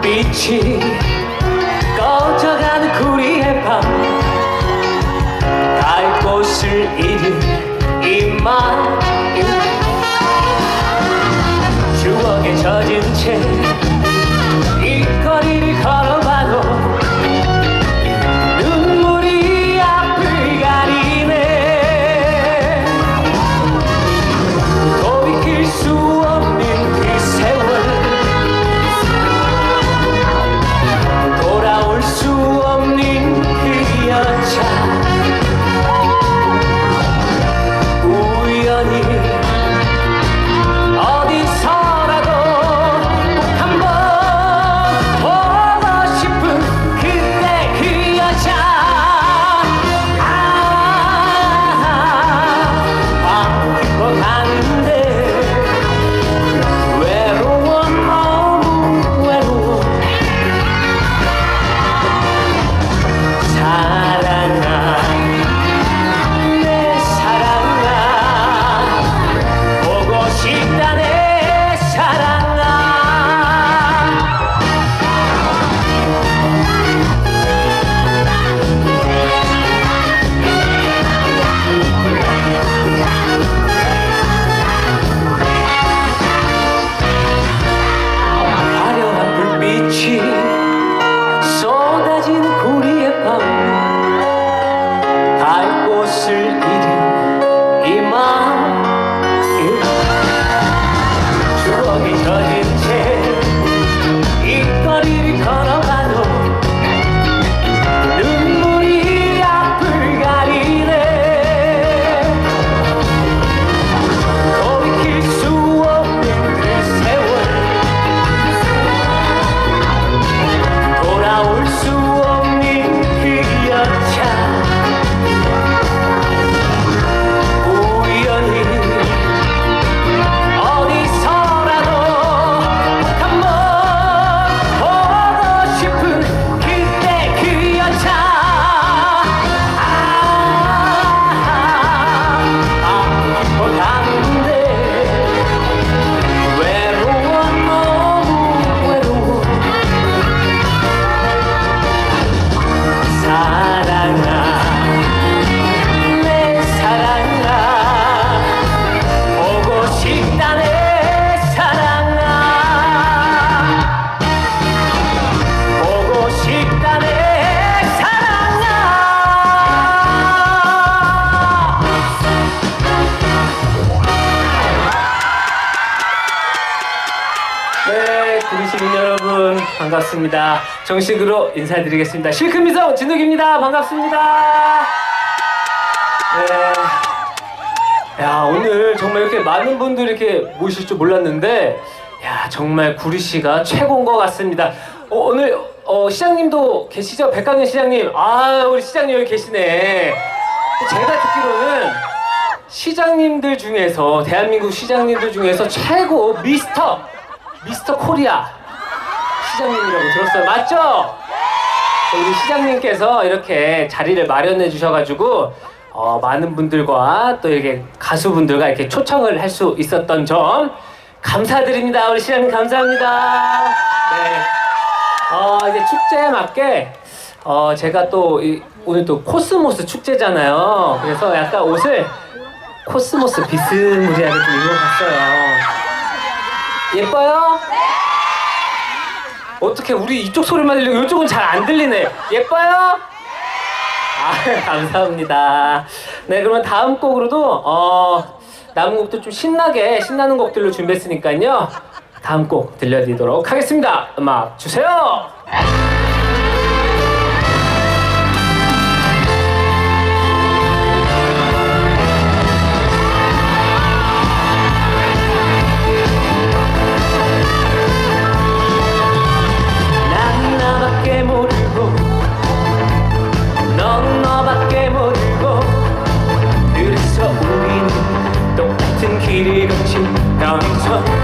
빛이 꺼져가는 구리의 밤. 갈 곳을 잃은 车间前。 반갑습니다. 정식으로 인사드리겠습니다. 실크미성 진욱입니다. 반갑습니다. 네. 야 오늘 정말 이렇게 많은 분들이 이렇게 모실 줄 몰랐는데 야 정말 구리 씨가 최고인 것 같습니다. 어, 오늘 어, 시장님도 계시죠? 백강현 시장님. 아 우리 시장님 여기 계시네. 제가 듣기로는 시장님들 중에서 대한민국 시장님들 중에서 최고 미스터 미스터 코리아 시장님이라고 들었어요. 맞죠? 우리 시장님께서 이렇게 자리를 마련해 주셔가지고 어, 많은 분들과 또 이렇게 가수분들과 이렇게 초청을 할 수 있었던 점 감사드립니다. 우리 시장님 감사합니다. 네. 어, 이제 축제에 맞게 어, 제가 또 이, 오늘 또 코스모스 축제잖아요. 그래서 약간 옷을 코스모스 비스무리하게 좀 입어봤어요. 예뻐요? 어떻게 우리 이쪽 소리만 들리고 이쪽은 잘 안 들리네. 예뻐요? 아, 감사합니다. 네, 그러면 다음 곡으로도 어, 남은 곡도 좀 신나게 신나는 곡들로 준비했으니까요. 다음 곡 들려드리도록 하겠습니다. 음악 주세요. 평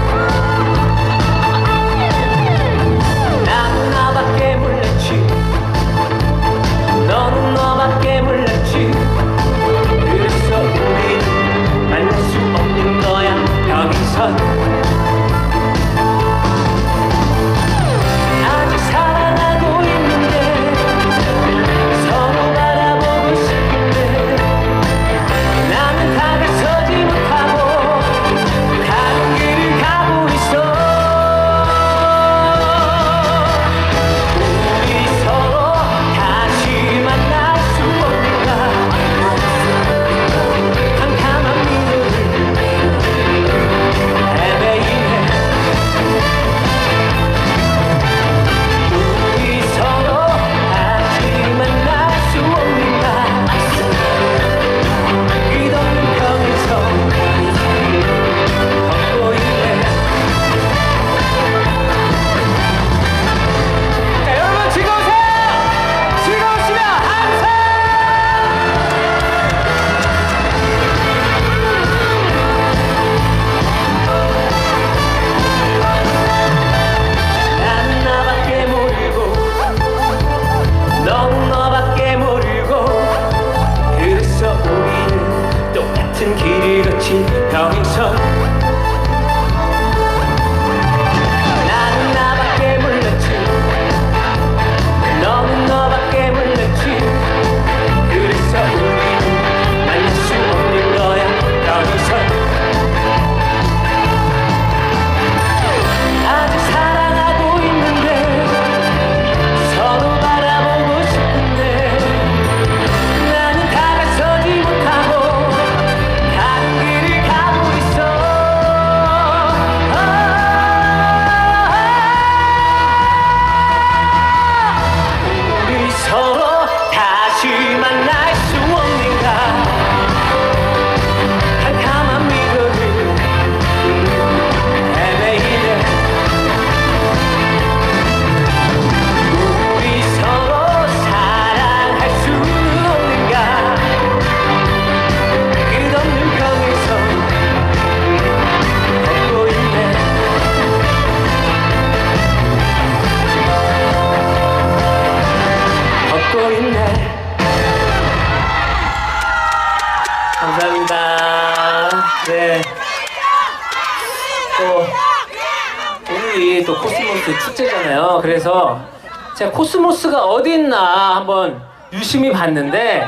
제가 코스모스가 어디 있나 한번 유심히 봤는데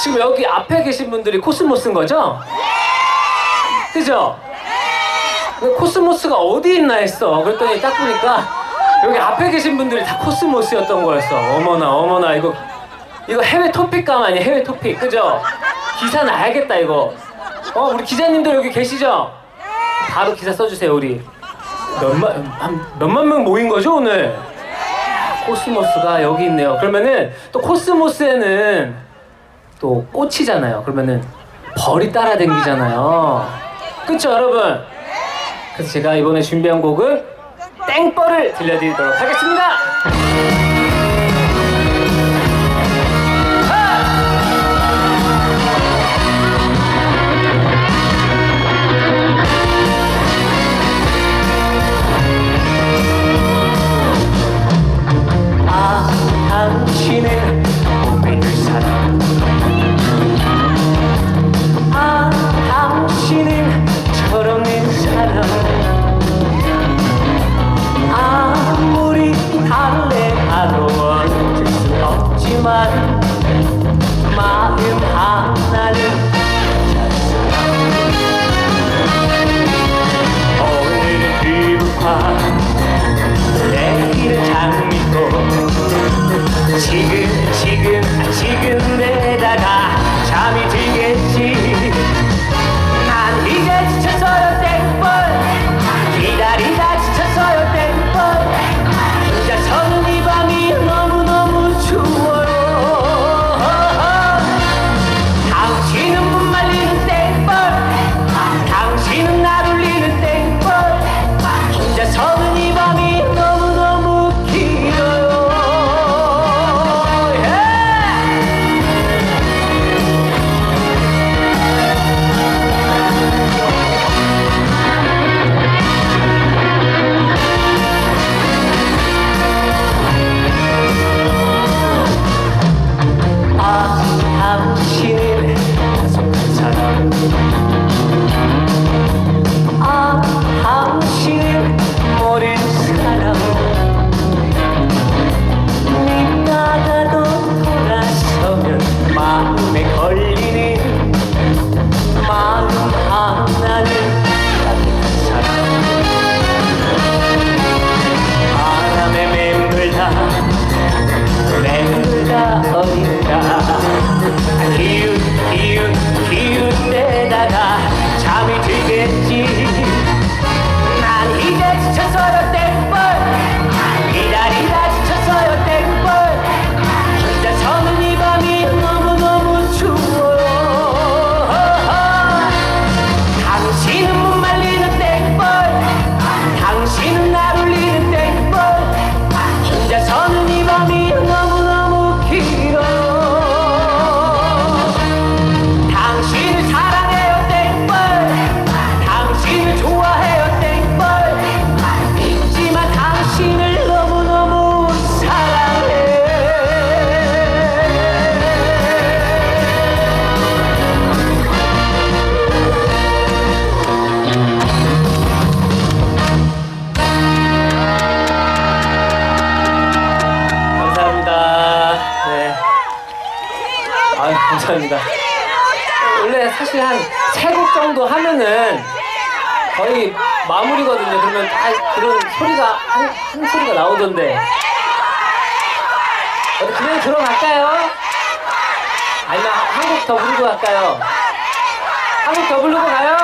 지금 여기 앞에 계신 분들이 코스모스인 거죠? 그죠? 그 코스모스가 어디 있나 했어. 그랬더니 딱 보니까 여기 앞에 계신 분들이 다 코스모스였던 거였어. 어머나 어머나 이거 이거 해외 토픽감 아니야 해외 토픽 그죠? 기사 나야겠다 이거. 어 우리 기자님들 여기 계시죠? 바로 기사 써주세요 우리 몇만 한 몇만 명 모인 거죠 오늘 코스모스가 여기 있네요. 그러면은 또 코스모스에는 또 꽃이잖아요. 그러면은 벌이 따라다니잖아요. 그쵸 여러분? 그래서 제가 이번에 준비한 곡은 땡벌을 들려드리도록 하겠습니다 할래 하루원 줄수 없지만 마음 하나는 찾습니다. 오늘은 비루파 내일은 장미꽃 지금 지금 지금 내다가 잠이 들겠지. 보면 다 아, 그런 소리가 한, 한 소리가 나오던데 어디 그대로 들어갈까요? 아니면 한국 더 부르고 갈까요? 한국 더 부르고 가요?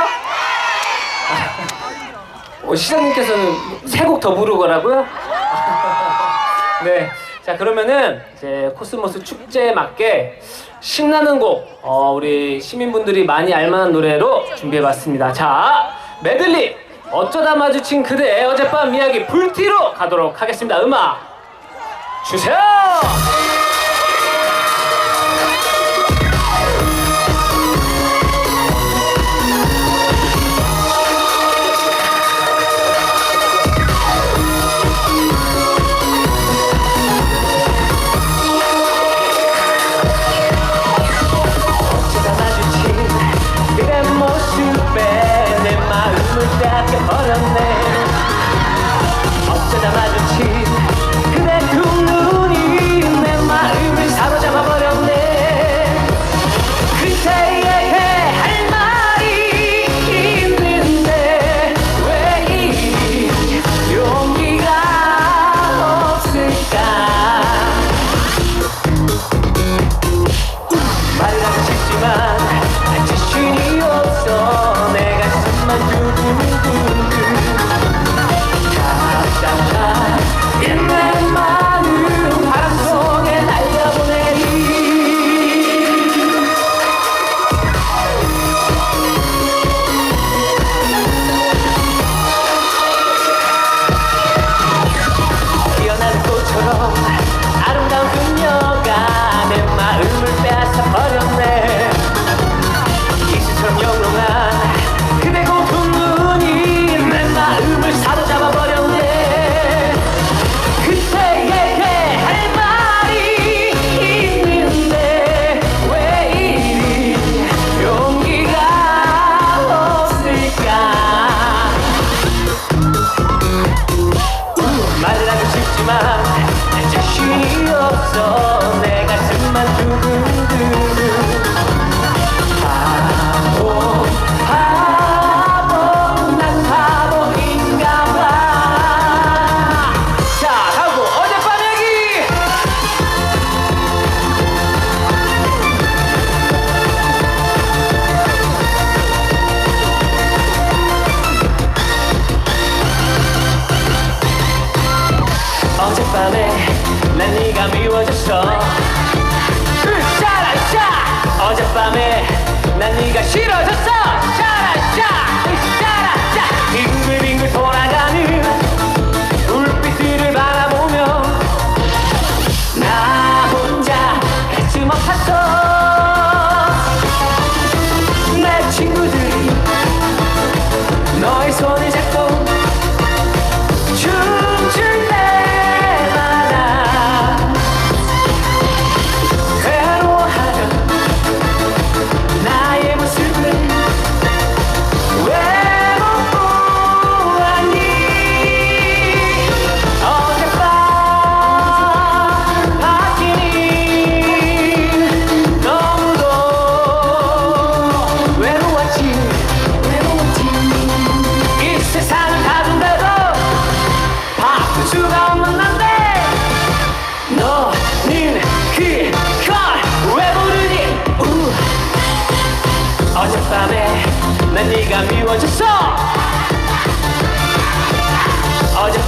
아, 시장님께서는 세 곡 더 부르거라고요? 네. 자 그러면은 이제 코스모스 축제에 맞게 신나는 곡 어, 우리 시민분들이 많이 알만한 노래로 준비해봤습니다. 자 메들리 어쩌다 마주친 그대의 어젯밤 이야기 불티로 가도록 하겠습니다. 음악 주세요!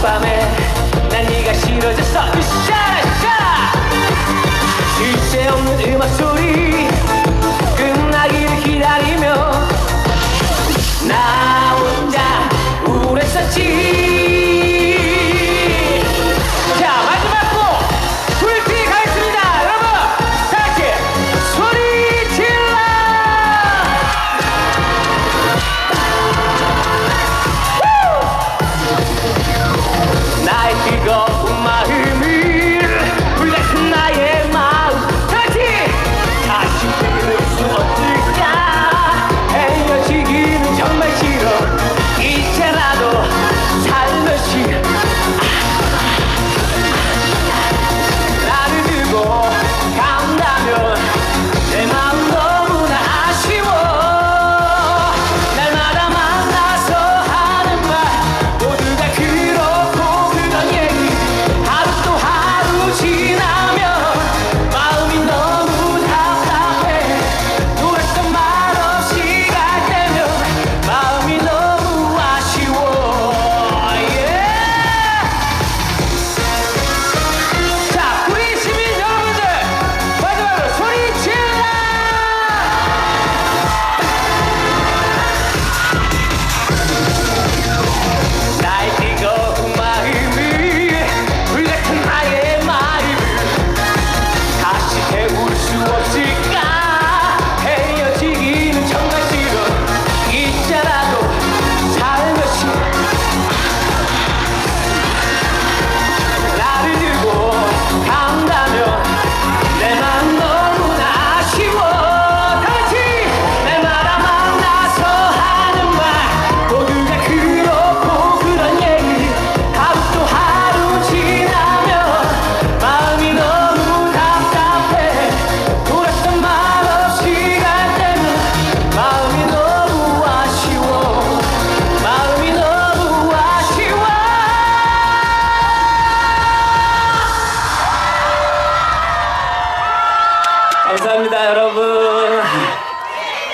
밤에 난 네가 싫어졌어. 그 샤라샤 실제 없는 음악 속